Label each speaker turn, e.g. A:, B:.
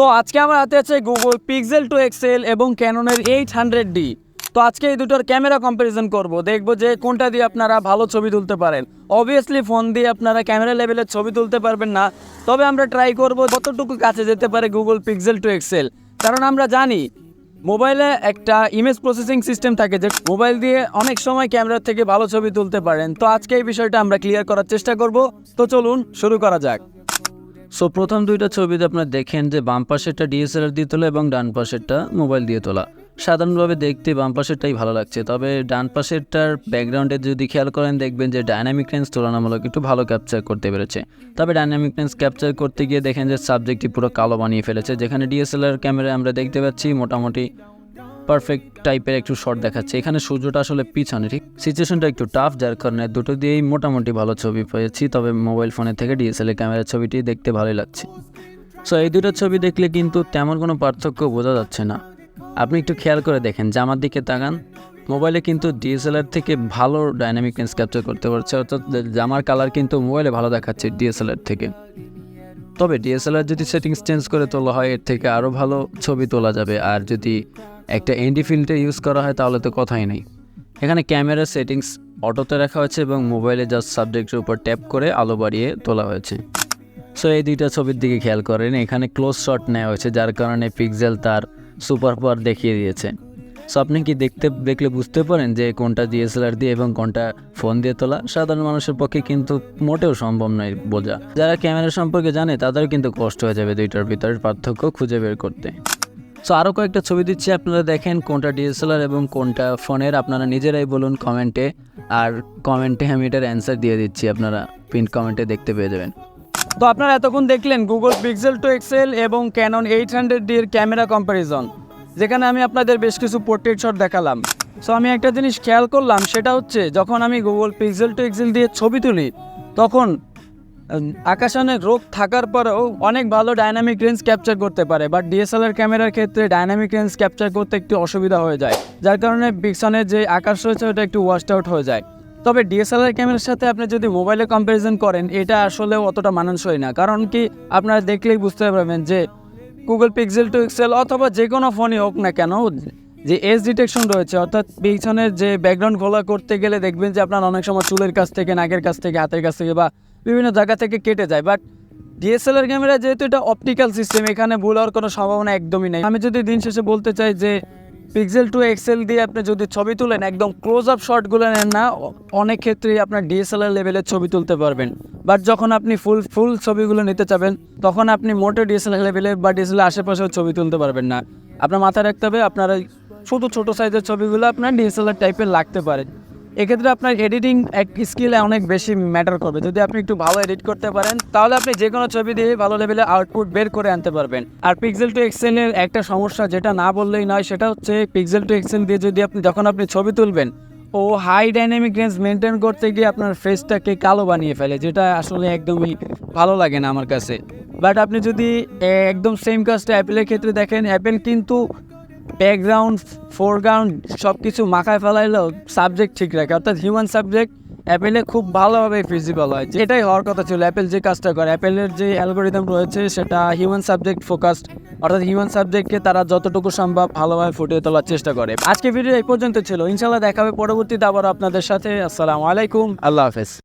A: তো আজকে আমার হাতে আছে গুগল পিক্সেল টু এক্সেল এবং ক্যাননের এইট হান্ড্রেড ডি তো আজকে এই দুটোর ক্যামেরা কম্পারিজন করব। দেখব যে কোনটা দিয়ে আপনারা ভালো ছবি তুলতে পারেন। অবভিয়াসলি ফোন দিয়ে আপনারা ক্যামেরা লেভেলের ছবি তুলতে পারবেন না। তবে আমরা ট্রাই করব কতটুকু কাছে যেতে পারে গুগল পিক্সেল টু এক্সেল কারণ আমরা জানি মোবাইলে একটা ইমেজ প্রসেসিং সিস্টেম থাকে যে মোবাইল দিয়ে অনেক সময় ক্যামেরার থেকে ভালো ছবি তুলতে পারেন। তো আজকে এই বিষয়টা আমরা ক্লিয়ার করার চেষ্টা করব। তো চলুন, শুরু করা যাক।
B: সো প্রথম দুইটা ছবিতে আপনারা দেখেন যে বাম পাশেরটা ডিএসএলআর দিয়ে তোলা এবং ডান পাশেরটা মোবাইল দিয়ে তোলা। সাধারণভাবে দেখতে বাম পাশেরটাই ভালো লাগছে, তবে ডান পাশেরটার ব্যাকগ্রাউন্ডে যদি খেয়াল করেন, দেখবেন যে ডাইনামিক রেঞ্জ তুলনামূলক একটু ভালো ক্যাপচার করতে পেরেছে। তবে ডাইনামিক রেঞ্জ ক্যাপচার করতে গিয়ে দেখেন যে সাবজেক্টটি পুরো কালো বানিয়ে ফেলেছে, যেখানে ডিএসএলআর ক্যামেরায় আমরা দেখতে পাচ্ছি মোটামুটি পারফেক্ট টাইপের একটু শট দেখাচ্ছে। এখানে সূর্যটা আসলে পিছনে, ঠিক? সিচুয়েশনটা একটু টাফ যার কারণে দুটো দিয়েই মোটামুটি ভালো ছবি পেয়েছি, তবে মোবাইল ফোনের থেকে ডিএসএলআর ক্যামেরার ছবিটি দেখতে ভালোই লাগছে। সো এই দুটো ছবি দেখলে কিন্তু তেমন কোনো পার্থক্য বোঝা যাচ্ছে না। আপনি একটু খেয়াল করে দেখেন, জামার দিকে তাকান। মোবাইলে কিন্তু ডিএসএলআর থেকে ভালো ডাইনামিক রেঞ্জ ক্যাপচার করতে পারছে, অর্থাৎ জামার কালার কিন্তু মোবাইলে ভালো দেখাচ্ছে ডিএসএলআর থেকে। তবে ডিএসএলআর যদি সেটিংস চেঞ্জ করে তোলা হয়, এর থেকে আরও ভালো ছবি তোলা যাবে। আর যদি একটা এনডি ফিল্টার ইউজ করা হয়, তাহলে তো কথাই নেই। এখানে ক্যামেরার সেটিংস অটোতে রাখা হয়েছে এবং মোবাইলে জাস্ট সাবজেক্টের উপর ট্যাপ করে আলো বাড়িয়ে তোলা হয়েছে। সো এই দুইটা ছবির দিকে খেয়াল করেন, এখানে ক্লোজ শট নেওয়া হয়েছে, যার কারণে পিক্সেল তার সুপার পাওয়ার দেখিয়ে দিয়েছে। সো আপনি কি দেখতে, দেখলে বুঝতে পারেন যে কোনটা ডিএসএলআর দিয়ে এবং কোনটা ফোন দিয়ে তোলা? সাধারণ মানুষের পক্ষে কিন্তু মোটেও সম্ভব নয় বোঝা। যারা ক্যামেরা সম্পর্কে জানে তাদের কিন্তু কষ্ট হয়ে যাবে দুইটার ভিতরের পার্থক্য খুঁজে বের করতে। সো আরও কয়েকটা ছবি দিচ্ছি। আপনারা দেখেন কোনটা ডিএসএলআর এবং কোনটা ফোনের। আপনারা নিজেরাই বলুন কমেন্টে। আর কমেন্টে আমি এটার অ্যান্সার দিয়ে দিচ্ছি। আপনারা প্রিন্ট কমেন্টে দেখতে পেয়ে যাবেন।
A: তো আপনারা এতক্ষণ দেখলেন গুগল পিক্সেল টু এক্সেল এবং ক্যানন এইট হান্ড্রেড ডির ক্যামেরা কম্প্যারিজন যেখানে আমি আপনাদের বেশ কিছু পোর্ট্রেট শট দেখালাম। সো আমি একটা জিনিস খেয়াল করলাম, সেটা হচ্ছে যখন আমি গুগল পিক্সেল টু এক্সেল দিয়ে ছবি তুলি, তখন উম, আকাশানে রোগ থাকার পরেও অনেক ভালো ডাইনামিক রেঞ্জ ক্যাপচার করতে পারে বাট ডিএসএলআর ক্যামেরার ক্ষেত্রে ডাইনামিক রেঞ্জ ক্যাপচার করতে একটু অসুবিধা হয়ে যায় যার কারণে পিছনে যে আকাশ রয়েছে ওটা একটু ওয়াস্ট আউট হয়ে যায়। তবে ডিএসএলআর ক্যামেরার সাথে আপনি যদি মোবাইলে কম্প্যারিজন করেন এটা আসলে অতটা মানানসই না কারণ কি আপনারা দেখলেই বুঝতে পারবেন যে গুগল পিক্সেল টু এক্সেল অথবা যে কোনো ফোনই হোক না কেন যে এজ ডিটেকশন রয়েছে অর্থাৎ পিছনের যে ব্যাকগ্রাউন্ড খোলা করতে গেলে দেখবেন যে আপনার অনেক সময় চুলের কাছ থেকে নাকের কাছ থেকে হাতের কাছ থেকে বা বিভিন্ন জায়গা থেকে কেটে যায় বাট ডিএসএলআর ক্যামেরা যেহেতু এটা অপটিক্যাল সিস্টেম এখানে ভুল হওয়ার কোনো সম্ভাবনা একদমই নেই। আমি যদি দিন শেষে বলতে চাই যে পিক্সেল টু এক্সেল দিয়ে আপনি যদি ছবি তুলেন, একদম ক্লোজ আপ শটগুলো নেন না, অনেক ক্ষেত্রেই আপনার ডিএসএলআর লেভেলের ছবি তুলতে পারবেন। বাট যখন আপনি ফুল ফুল ছবিগুলো নিতে চাবেন, তখন আপনি মোটে ডিএসএলআর লেভেলের বা ডিএসএলআর আশেপাশেও ছবি তুলতে পারবেন না। আপনার মাথায় রাখতে হবে, আপনার ছোটো ছোটো সাইজের ছবিগুলো আপনার ডিএসএলআর টাইপের লাগতে পারে। এক্ষেত্রে আপনার এডিটিং এক স্কিলে অনেক বেশি ম্যাটার করবে। যদি আপনি একটু ভালো এডিট করতে পারেন, তাহলে আপনি যে কোনো ছবি দিয়ে ভালো লেভেলে আউটপুট বের করে আনতে পারবেন। আর পিক্সেল টু এক্সেলের একটা সমস্যা যেটা না বললেই নয়, সেটা হচ্ছে পিক্সেল টু এক্সেল দিয়ে যদি আপনি যখন আপনি ছবি তুলবেন, ও হাই ডাইনামিক রেঞ্জ মেনটেন করতে গিয়ে আপনার ফেসটাকে কালো বানিয়ে ফেলে, যেটা আসলে একদমই ভালো লাগে না আমার কাছে। বাট আপনি যদি একদম সেম কাজটা অ্যাপেলের ক্ষেত্রে দেখেন অ্যাপেল কিন্তু ব্যাকগ্রাউন্ড ফোরগ্রাউন্ড সব কিছু মাখায় ফেলাইলেও সাবজেক্ট ঠিক রাখে। অর্থাৎ হিউম্যান সাবজেক্ট অ্যাপেলে খুব ভালোভাবে ফিজিবল হয়। এটাই হওয়ার কথা ছিল অ্যাপেল যে কাজটা করে অ্যাপেলের যে অ্যালগোরিদম রয়েছে, সেটা হিউম্যান সাবজেক্ট ফোকাসড অর্থাৎ হিউম্যান সাবজেক্টকে তারা যতটুকু সম্ভব ভালোভাবে ফুটিয়ে তোলার চেষ্টা করে। আজকে ভিডিও এই পর্যন্ত ছিল। ইনশাল্লাহ দেখা হবে পরবর্তীতে আবার আপনাদের সাথে। আসসালামু আলাইকুম। আল্লাহ হাফেজ।